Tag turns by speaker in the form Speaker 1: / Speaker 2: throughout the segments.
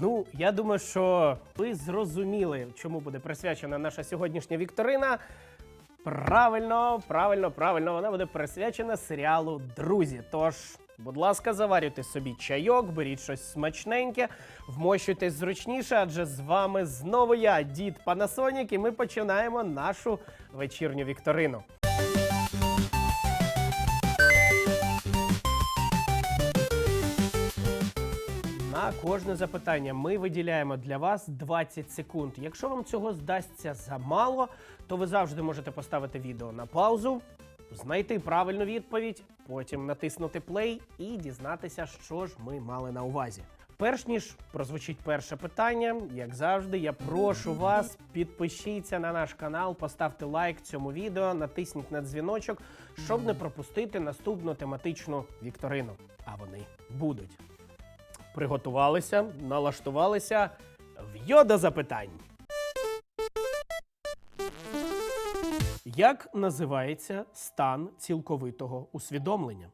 Speaker 1: Ну, я думаю, що ви зрозуміли, чому буде присвячена наша сьогоднішня вікторина. Правильно, правильно, правильно, вона буде присвячена серіалу Друзі. Тож, будь ласка, заварюйте собі чайок, беріть щось смачненьке, вмощуйтесь зручніше, адже з вами знову я, дід Панасонік, і ми починаємо нашу вечірню вікторину. Кожне запитання ми виділяємо для вас 20 секунд. Якщо вам цього здасться замало, то ви завжди можете поставити відео на паузу, знайти правильну відповідь, потім натиснути плей і дізнатися, що ж ми мали на увазі. Перш ніж прозвучить перше питання, як завжди, я прошу вас, підпишіться на наш канал, поставте лайк цьому відео, натисніть на дзвіночок, щоб не пропустити наступну тематичну вікторину. А вони будуть приготувалися, налаштувалися. в йода запитань. Як називається стан цілковитого усвідомлення?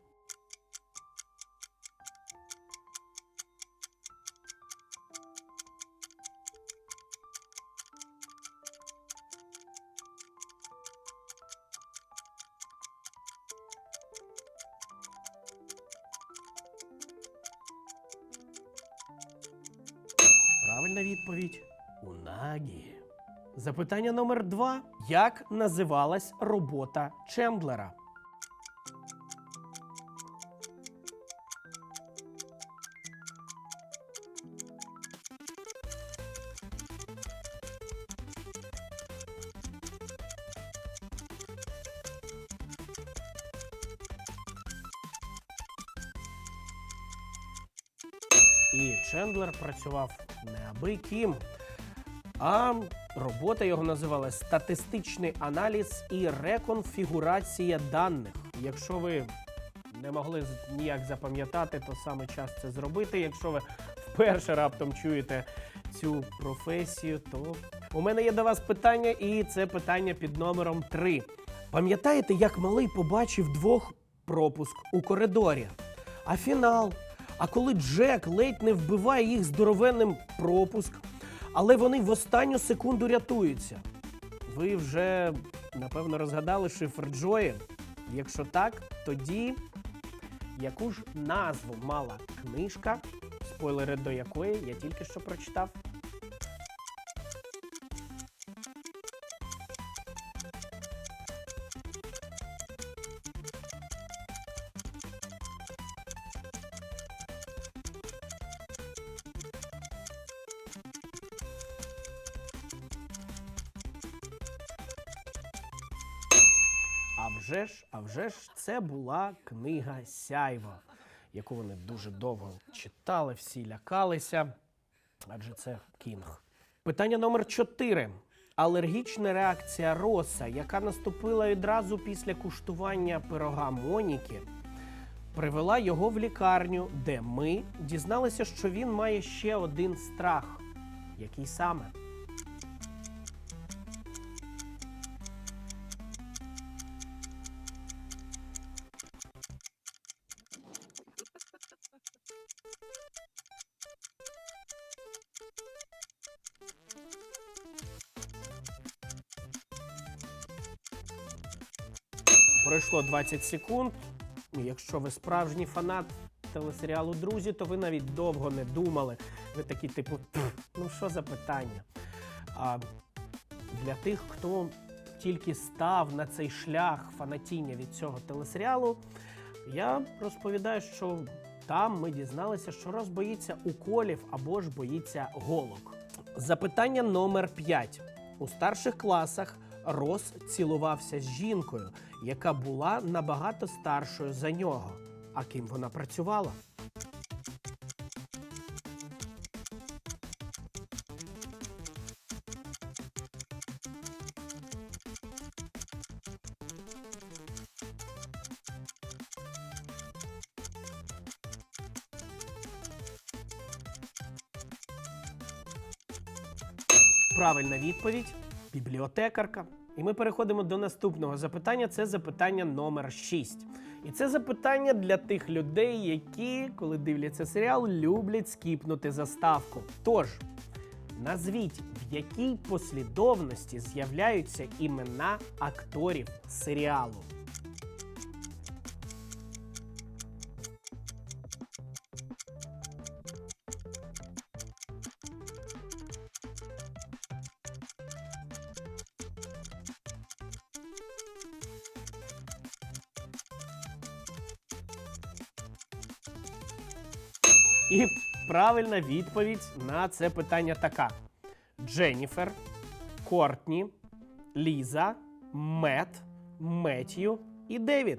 Speaker 1: Правильна відповідь Унагі. Запитання номер два. Як називалась робота Чендлера? І Чендлер працював не а робота його називалась статистичний аналіз і реконфігурація даних. Якщо ви не могли ніяк запам'ятати, то саме час це зробити. Якщо ви вперше раптом чуєте цю професію, то у мене є до вас питання, і це питання під номером 3. Пам'ятаєте, як малий побачив двох пропуск у коридорі? А фінал? А коли Джек ледь не вбиває їх здоровенним пропуск, але вони в останню секунду рятуються. Ви вже напевно розгадали шифр Джої. Якщо так, тоді яку ж назву мала книжка, спойлери до якої я тільки що прочитав? Вже ж, а вже ж, це була книга Сяйво, яку вони дуже довго читали, всі лякалися. Адже це кінг. Питання номер 4. Алергічна реакція Роса, яка наступила відразу після куштування пирога Моніки, привела його в лікарню, де ми дізналися, що він має ще один страх. Який саме? Пройшло 20 секунд. Якщо ви справжній фанат телесеріалу Друзі, то ви навіть довго не думали. Ви такі, типу, ну що за питання? А для тих, хто тільки став на цей шлях фанатіння від цього телесеріалу, я розповідаю, що там ми дізналися, що Рос боїться уколів або ж боїться голок. Запитання номер 5. У старших класах Рос цілувався з жінкою, яка була набагато старшою за нього. А ким вона працювала? Правильна відповідь бібліотекарка. І ми переходимо до наступного запитання. Це запитання номер 6. І це запитання для тих людей, які, коли дивляться серіал, люблять скіпнути заставку. Тож, назвіть, в якій послідовності з'являються імена акторів серіалу. Правильна відповідь на це питання така: Дженніфер, Кортні, Ліза, Мет, Меттью і Девід.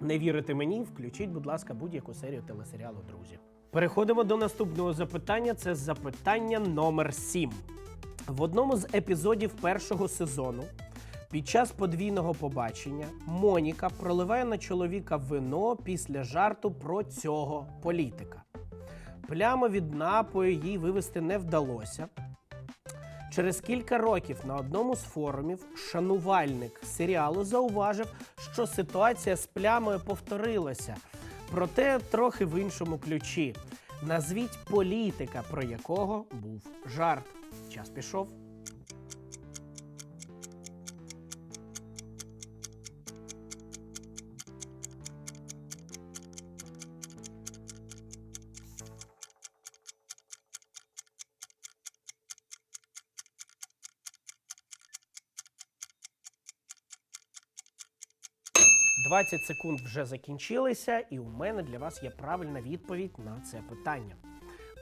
Speaker 1: Не вірите мені? Включіть, будь ласка, будь-яку серію телесеріалу, друзі. Переходимо до наступного запитання. Це запитання номер 7. В одному з епізодів першого сезону під час подвійного побачення Моніка проливає на чоловіка вино після жарту про цього політика. Плямо від напою їй вивести не вдалося. Через кілька років на одному з форумів шанувальник серіалу зауважив, що ситуація з плямою повторилася, проте трохи в іншому ключі. Назвіть політика, про якого був жарт. Час пішов. – 20 секунд вже закінчилися, і у мене для вас є правильна відповідь на це питання.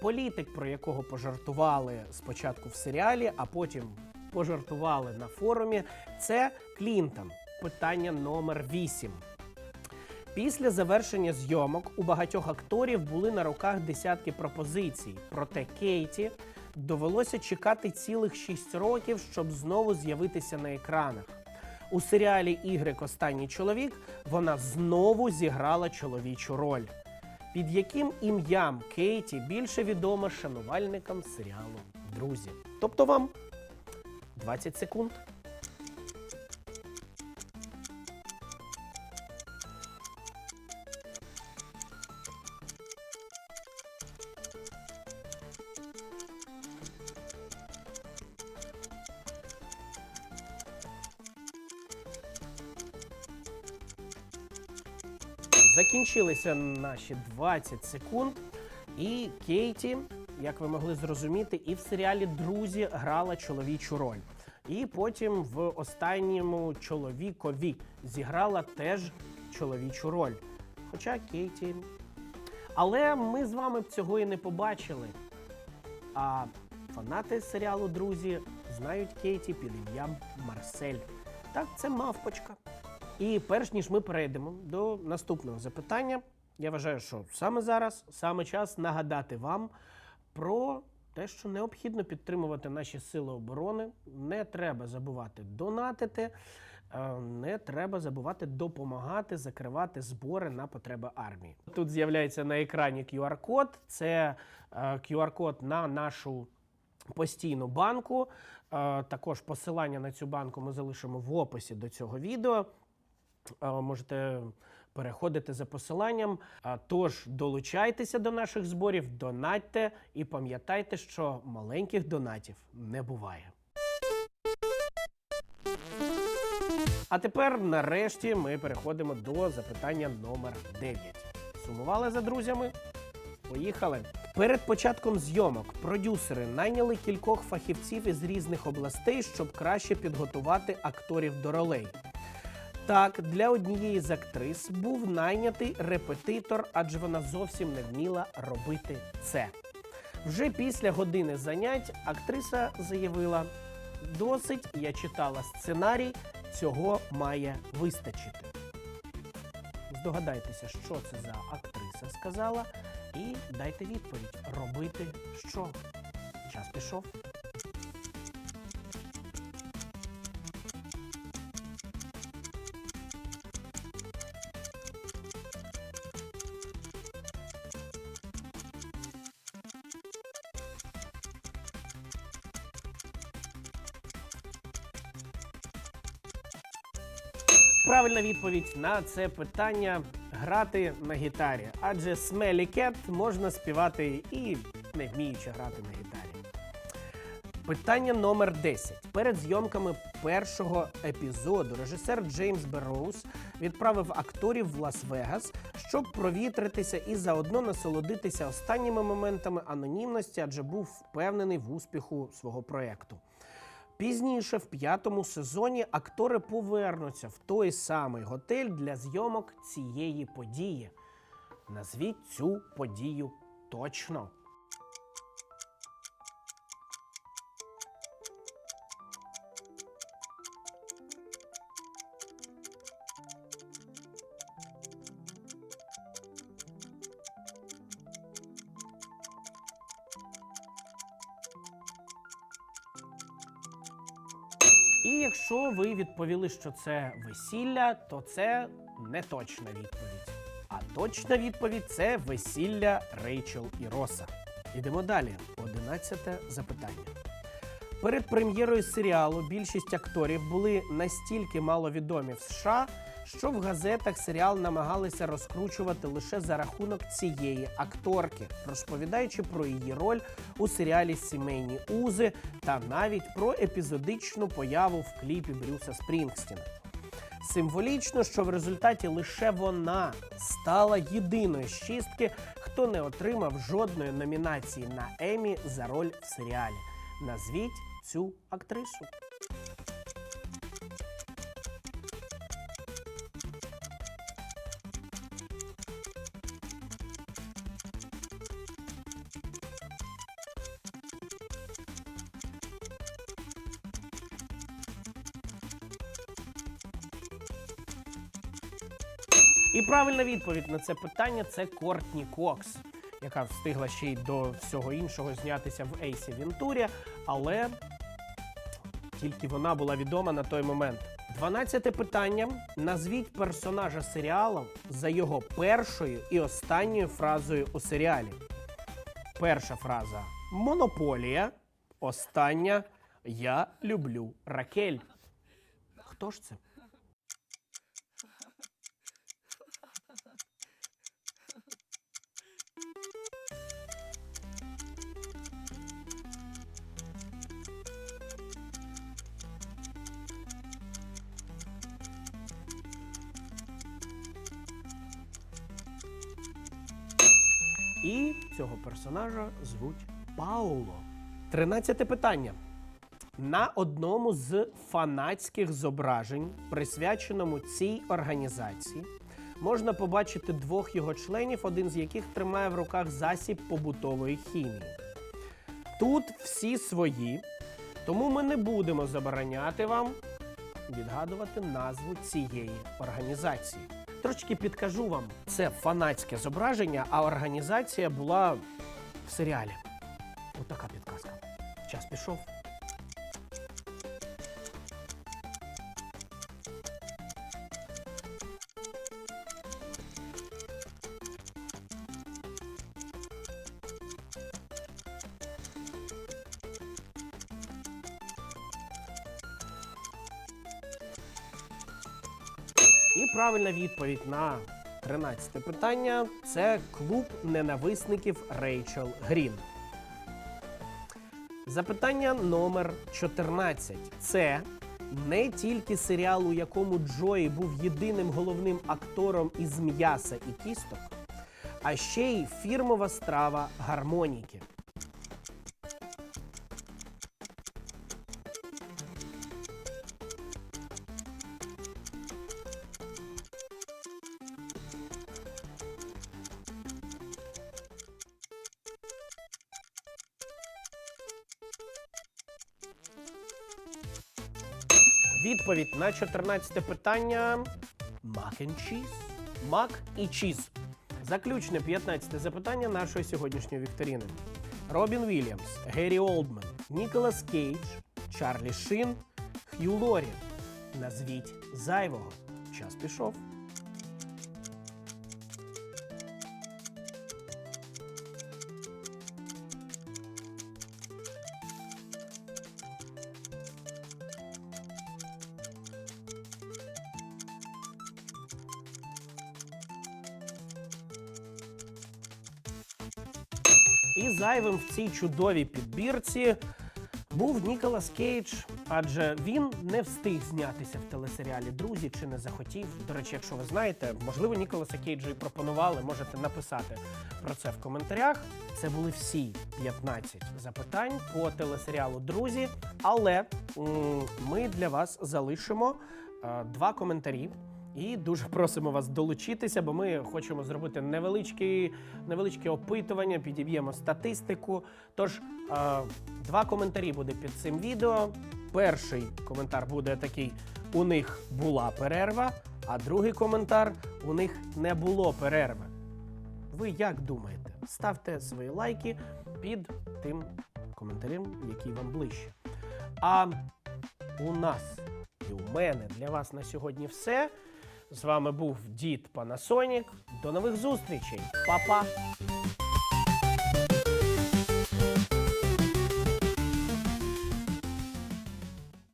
Speaker 1: Політик, про якого пожартували спочатку в серіалі, а потім пожартували на форумі, це Клінтон. Питання номер 8. Після завершення зйомок у багатьох акторів були на руках десятки пропозицій. Проте Кейті довелося чекати цілих 6 років, щоб знову з'явитися на екранах. У серіалі Ігрик Останній чоловік вона знову зіграла чоловічу роль. Під яким ім'ям Кейті більше відома шанувальникам серіалу Друзі. Тобто вам 20 секунд. Закінчилися наші 20 секунд. І Кейті, як ви могли зрозуміти, і в серіалі Друзі грала чоловічу роль. І потім в останньому чоловікові зіграла теж чоловічу роль. Хоча Кейті. Але ми з вами б цього і не побачили. А фанати серіалу Друзі знають Кейті під ім'ям Марсель. Так, це мавпочка. І перш ніж ми перейдемо до наступного запитання, я вважаю, що саме зараз саме час нагадати вам про те, що необхідно підтримувати наші сили оборони. Не треба забувати донатити, е, не треба забувати допомагати закривати збори на потреби армії. Тут з'являється на екрані QR-код. Це е, QR-код на нашу постійну банку. Е, Також посилання на цю банку ми залишимо в описі до цього відео. Можете переходити за посиланням. Тож долучайтеся до наших зборів, донатьте і пам'ятайте, що маленьких донатів не буває. А тепер, нарешті, ми переходимо до запитання номер 9. Сумували за друзями? Поїхали. Перед початком зйомок продюсери найняли кількох фахівців із різних областей, щоб краще підготувати акторів до ролей. Так, для однієї з актрис був найнятий репетитор, адже вона зовсім не вміла робити це. Вже після години занять актриса заявила: досить, я читала сценарій, цього має вистачити. Здогадайтеся, що це за актриса сказала, і дайте відповідь: робити що? Час пішов. Правильна відповідь на це питання грати на гітарі, адже Smelly Cat можна співати і не вміючи грати на гітарі. Питання номер 10. Перед зйомками першого епізоду режисер Джеймс Берроуз відправив акторів в Лас-Вегас, щоб провітритися і заодно насолодитися останніми моментами анонімності, адже був впевнений в успіху свого проєкту. Пізніше, в п'ятому сезоні, актори повернуться в той самий готель для зйомок цієї події. Назвіть цю подію точно. Якщо ви відповіли, що це весілля, то це не точна відповідь. А точна відповідь це весілля Рейчел і Роса. Ідемо далі. Одинадцяте запитання. Перед прем'єрою серіалу більшість акторів були настільки маловідомі в США, що в газетах серіал намагалися розкручувати лише за рахунок цієї акторки, розповідаючи про її роль у серіалі Сімейні узи та навіть про епізодичну появу в кліпі Брюса Спрінгстіна. Символічно, що в результаті лише вона стала єдиною з шістки, хто не отримав жодної номінації на Емі за роль в серіалі. Назвіть цю актрису. Правильна відповідь на це питання це Кортні Кокс, яка встигла ще й до всього іншого знятися в Ейсі Вентурі, але тільки вона була відома на той момент. Дванадцяте питання. Назвіть персонажа серіалу за його першою і останньою фразою у серіалі. Перша фраза Монополія. Остання Я люблю Ракель. Хто ж це? Цього персонажа звуть Пауло. Тринадцяте питання. На одному з фанатських зображень, присвяченому цій організації, можна побачити двох його членів, один з яких тримає в руках засіб побутової хімії. Тут всі свої, тому ми не будемо забороняти вам відгадувати назву цієї організації. Трошки підкажу вам, це фанатське зображення, а організація була в серіалі. Отака підказка. Час пішов. І правильна відповідь на 13 питання це клуб ненависників Рейчел Грін. Запитання номер 14. Це не тільки серіал, у якому Джої був єдиним головним актором із м'яса і кісток, а ще й фірмова страва гармоніки. Відповідь на 14 питання мак and cheese. Мак і чіз. Заключне 15 запитання нашої сьогоднішньої вікторини. Робін Вільямс, Геррі Олдман, Ніколас Кейдж, Чарлі Шин, Х'ю Лорі. Назвіть зайвого. Час пішов. Зайвим в цій чудовій підбірці був Ніколас Кейдж, адже він не встиг знятися в телесеріалі Друзі чи не захотів. До речі, якщо ви знаєте, можливо, Ніколаса Кейджа і пропонували, можете написати про це в коментарях. Це були всі 15 запитань по телесеріалу Друзі. Але ми для вас залишимо е, два коментарі. І дуже просимо вас долучитися, бо ми хочемо зробити невеличке, невеличке опитування, підіб'ємо статистику. Тож два коментарі буде під цим відео. Перший коментар буде такий: у них була перерва, а другий коментар у них не було перерви. Ви як думаєте? Ставте свої лайки під тим коментарем, який вам ближче. А у нас і у мене для вас на сьогодні все. З вами був дід Панасонік. До нових зустрічей. Па-па!